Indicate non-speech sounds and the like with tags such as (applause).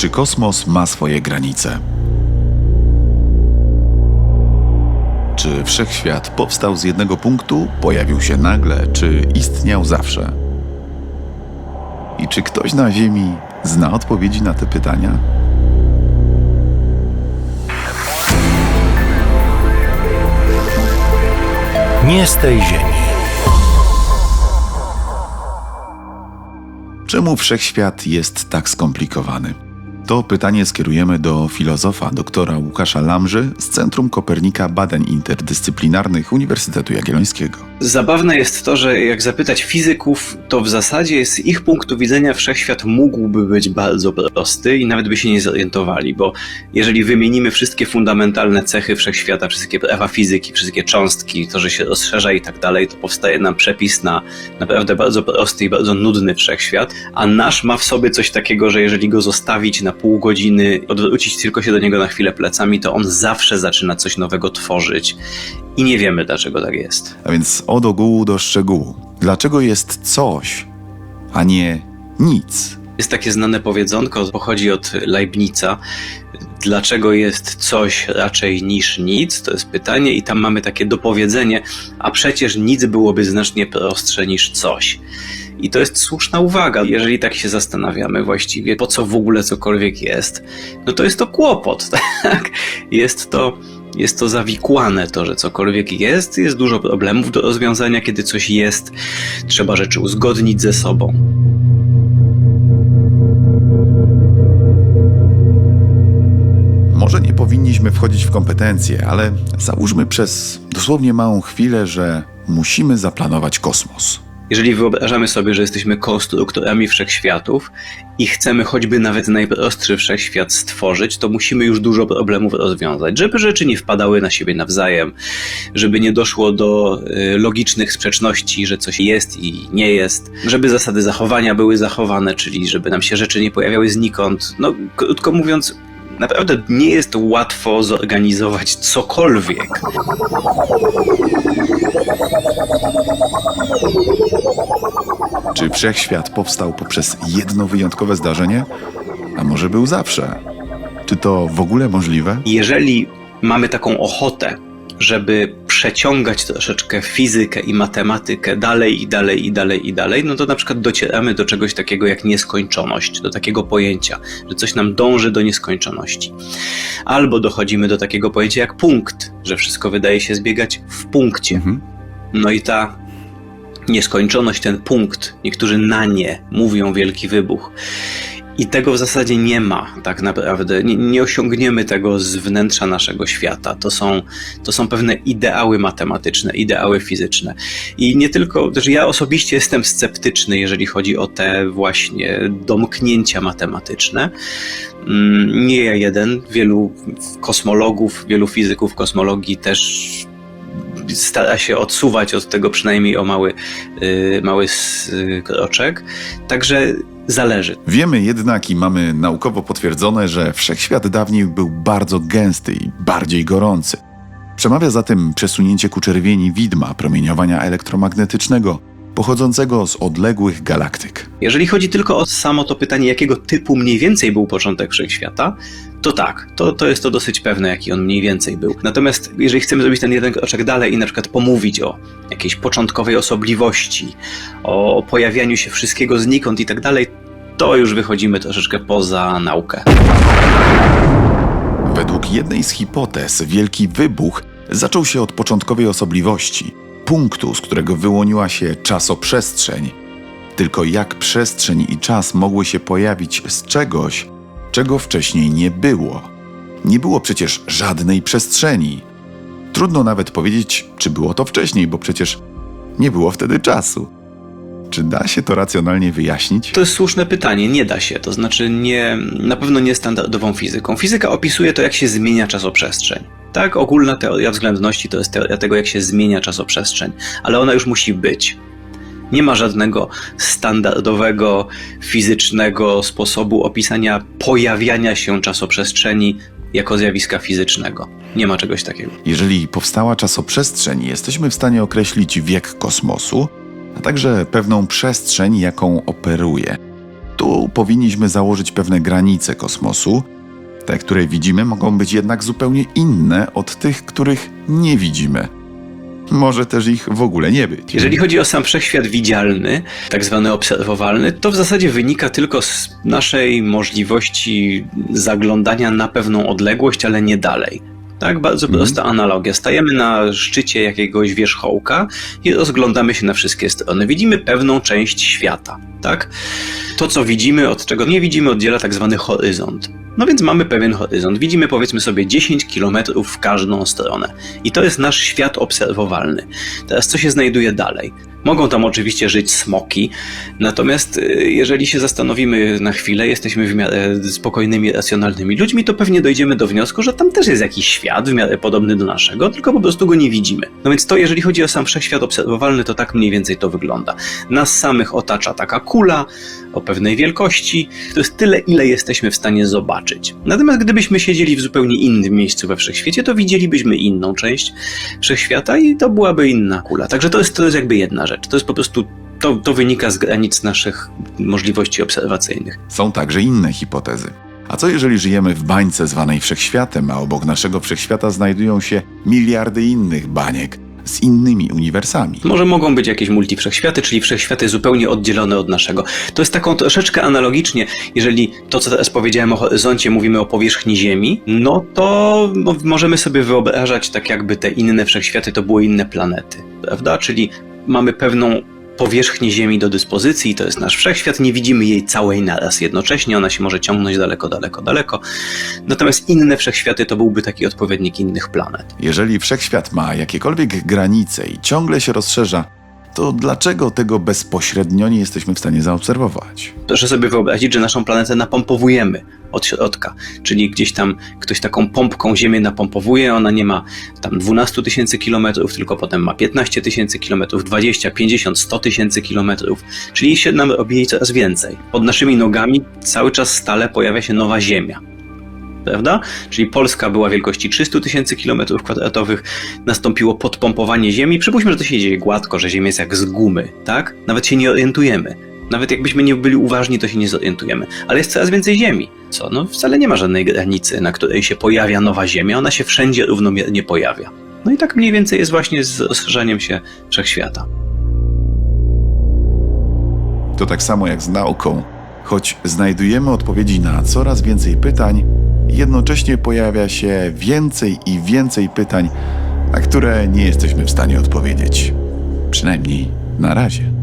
Czy kosmos ma swoje granice? Czy wszechświat powstał z jednego punktu, pojawił się nagle, czy istniał zawsze? I czy ktoś na Ziemi zna odpowiedzi na te pytania? Nie z tej ziemi. Czemu wszechświat jest tak skomplikowany? To pytanie skierujemy do filozofa doktora Łukasza Lamży z Centrum Kopernika Badań Interdyscyplinarnych Uniwersytetu Jagiellońskiego. Zabawne jest to, że jak zapytać fizyków, to w zasadzie z ich punktu widzenia wszechświat mógłby być bardzo prosty i nawet by się nie zorientowali, bo jeżeli wymienimy wszystkie fundamentalne cechy wszechświata, wszystkie prawa fizyki, wszystkie cząstki, to, że się rozszerza i tak dalej, to powstaje nam przepis na naprawdę bardzo prosty i bardzo nudny wszechświat, a nasz ma w sobie coś takiego, że jeżeli go zostawić na pół godziny, odwrócić tylko się do niego na chwilę plecami, to on zawsze zaczyna coś nowego tworzyć i nie wiemy dlaczego tak jest. A więc od ogółu do szczegółu. Dlaczego jest coś, a nie nic? Jest takie znane powiedzonko, pochodzi od Leibnica. Dlaczego jest coś raczej niż nic? To jest pytanie, i tam mamy takie dopowiedzenie, a przecież nic byłoby znacznie prostsze niż coś. I to jest słuszna uwaga. Jeżeli tak się zastanawiamy właściwie, po co w ogóle cokolwiek jest, no to jest to kłopot, (laughs) tak? Jest to jest to zawikłane, to, że cokolwiek jest, jest dużo problemów do rozwiązania, kiedy coś jest, trzeba rzeczy uzgodnić ze sobą. Może nie powinniśmy wchodzić w kompetencje, ale załóżmy przez dosłownie małą chwilę, że musimy zaplanować kosmos. Jeżeli wyobrażamy sobie, że jesteśmy konstruktorami wszechświatów i chcemy choćby nawet najprostszy wszechświat stworzyć, to musimy już dużo problemów rozwiązać, żeby rzeczy nie wpadały na siebie nawzajem, żeby nie doszło do y, logicznych sprzeczności, że coś jest i nie jest, żeby zasady zachowania były zachowane, czyli żeby nam się rzeczy nie pojawiały znikąd. No, krótko mówiąc, naprawdę nie jest łatwo zorganizować cokolwiek. Czy wszechświat powstał poprzez jedno wyjątkowe zdarzenie? A może był zawsze? Czy to w ogóle możliwe? Jeżeli mamy taką ochotę, żeby przeciągać troszeczkę fizykę i matematykę dalej i dalej i dalej i dalej, no to na przykład docieramy do czegoś takiego jak nieskończoność, do takiego pojęcia, że coś nam dąży do nieskończoności. Albo dochodzimy do takiego pojęcia jak punkt, że wszystko wydaje się zbiegać w punkcie. Mhm. No i ta nieskończoność, ten punkt, niektórzy na nie mówią wielki wybuch. I tego w zasadzie nie ma, tak naprawdę. Nie, nie, osiągniemy tego z wnętrza naszego świata. To są, to są pewne ideały matematyczne, ideały fizyczne. I nie tylko, też ja osobiście jestem sceptyczny, jeżeli chodzi o te właśnie domknięcia matematyczne. Mm, Nie ja jeden, wielu kosmologów, wielu fizyków kosmologii też stara się odsuwać od tego przynajmniej o mały, y, mały y, kroczek. Także zależy. Wiemy jednak i mamy naukowo potwierdzone, że wszechświat dawniej był bardzo gęsty i bardziej gorący. Przemawia za tym przesunięcie ku czerwieni widma promieniowania elektromagnetycznego pochodzącego z odległych galaktyk. Jeżeli chodzi tylko o samo to pytanie, jakiego typu mniej więcej był początek wszechświata, to tak, to, to jest to dosyć pewne, jaki on mniej więcej był. Natomiast jeżeli chcemy zrobić ten jeden kroczek dalej i na przykład pomówić o jakiejś początkowej osobliwości, o pojawianiu się wszystkiego znikąd i tak dalej, to już wychodzimy troszeczkę poza naukę. Według jednej z hipotez wielki wybuch zaczął się od początkowej osobliwości, punktu, z którego wyłoniła się czasoprzestrzeń. Tylko jak przestrzeń i czas mogły się pojawić z czegoś, czego wcześniej nie było? Nie było przecież żadnej przestrzeni. Trudno nawet powiedzieć, czy było to wcześniej, bo przecież nie było wtedy czasu. Czy da się to racjonalnie wyjaśnić? To jest słuszne pytanie, nie da się, to znaczy nie, na pewno nie standardową fizyką. Fizyka opisuje to, jak się zmienia czasoprzestrzeń. Tak, ogólna teoria względności to jest teoria tego, jak się zmienia czasoprzestrzeń, ale ona już musi być. Nie ma żadnego standardowego, fizycznego sposobu opisania pojawiania się czasoprzestrzeni jako zjawiska fizycznego. Nie ma czegoś takiego. Jeżeli powstała czasoprzestrzeń, jesteśmy w stanie określić wiek kosmosu, a także pewną przestrzeń, jaką operuje. Tu powinniśmy założyć pewne granice kosmosu. Te, które widzimy, mogą być jednak zupełnie inne od tych, których nie widzimy. Może też ich w ogóle nie być. Jeżeli chodzi o sam wszechświat widzialny, tak zwany obserwowalny, to w zasadzie wynika tylko z naszej możliwości zaglądania na pewną odległość, ale nie dalej. Tak, bardzo prosta analogia. Stajemy na szczycie jakiegoś wierzchołka i rozglądamy się na wszystkie strony. Widzimy pewną część świata, tak? To, co widzimy, od czego nie widzimy, oddziela tak zwany horyzont. No więc mamy pewien horyzont. Widzimy powiedzmy sobie 10 km w każdą stronę. I to jest nasz świat obserwowalny. Teraz co się znajduje dalej? Mogą tam oczywiście żyć smoki, natomiast y, jeżeli się zastanowimy na chwilę, jesteśmy w miarę spokojnymi, racjonalnymi ludźmi, to pewnie dojdziemy do wniosku, że tam też jest jakiś świat w miarę podobny do naszego, tylko po prostu go nie widzimy. No więc to, jeżeli chodzi o sam wszechświat obserwowalny, to tak mniej więcej to wygląda. Nas samych otacza taka kula o pewnej wielkości. To jest tyle, ile jesteśmy w stanie zobaczyć. Natomiast gdybyśmy siedzieli w zupełnie innym miejscu we wszechświecie, to widzielibyśmy inną część wszechświata i to byłaby inna kula. Także to jest, to jest jakby jedna rzecz. To jest po prostu, to, to wynika z granic naszych możliwości obserwacyjnych. Są także inne hipotezy. A co jeżeli żyjemy w bańce zwanej wszechświatem, a obok naszego wszechświata znajdują się miliardy innych baniek z innymi uniwersami? Może mogą być jakieś multifrzechświaty, czyli wszechświaty zupełnie oddzielone od naszego. To jest taką troszeczkę analogicznie, jeżeli to, co teraz powiedziałem o horyzoncie, mówimy o powierzchni Ziemi, no to mo- możemy sobie wyobrażać tak jakby te inne wszechświaty to były inne planety, prawda? Czyli mamy pewną powierzchnię Ziemi do dyspozycji, to jest nasz wszechświat, nie widzimy jej całej naraz jednocześnie, ona się może ciągnąć daleko, daleko, daleko. Natomiast inne wszechświaty to byłby taki odpowiednik innych planet. Jeżeli wszechświat ma jakiekolwiek granice i ciągle się rozszerza, to dlaczego tego bezpośrednio nie jesteśmy w stanie zaobserwować? Proszę sobie wyobrazić, że naszą planetę napompowujemy od środka, czyli gdzieś tam ktoś taką pompką Ziemię napompowuje, ona nie ma tam 12 tysięcy kilometrów, tylko potem ma 15 tysięcy kilometrów, 20, 50, 100 tysięcy kilometrów, czyli się nam robi coraz więcej. Pod naszymi nogami cały czas stale pojawia się nowa Ziemia. Prawda? Czyli Polska była wielkości 300 tysięcy kilometrów kwadratowych, nastąpiło podpompowanie Ziemi. Przypuśćmy, że to się dzieje gładko, że Ziemia jest jak z gumy, tak? Nawet się nie orientujemy. Nawet jakbyśmy nie byli uważni, to się nie zorientujemy. Ale jest coraz więcej Ziemi. Co? No wcale nie ma żadnej granicy, na której się pojawia nowa Ziemia. Ona się wszędzie równomiernie pojawia. No i tak mniej więcej jest właśnie z rozszerzaniem się wszechświata. To tak samo jak z nauką. Choć znajdujemy odpowiedzi na coraz więcej pytań, jednocześnie pojawia się więcej i więcej pytań, na które nie jesteśmy w stanie odpowiedzieć. Przynajmniej na razie.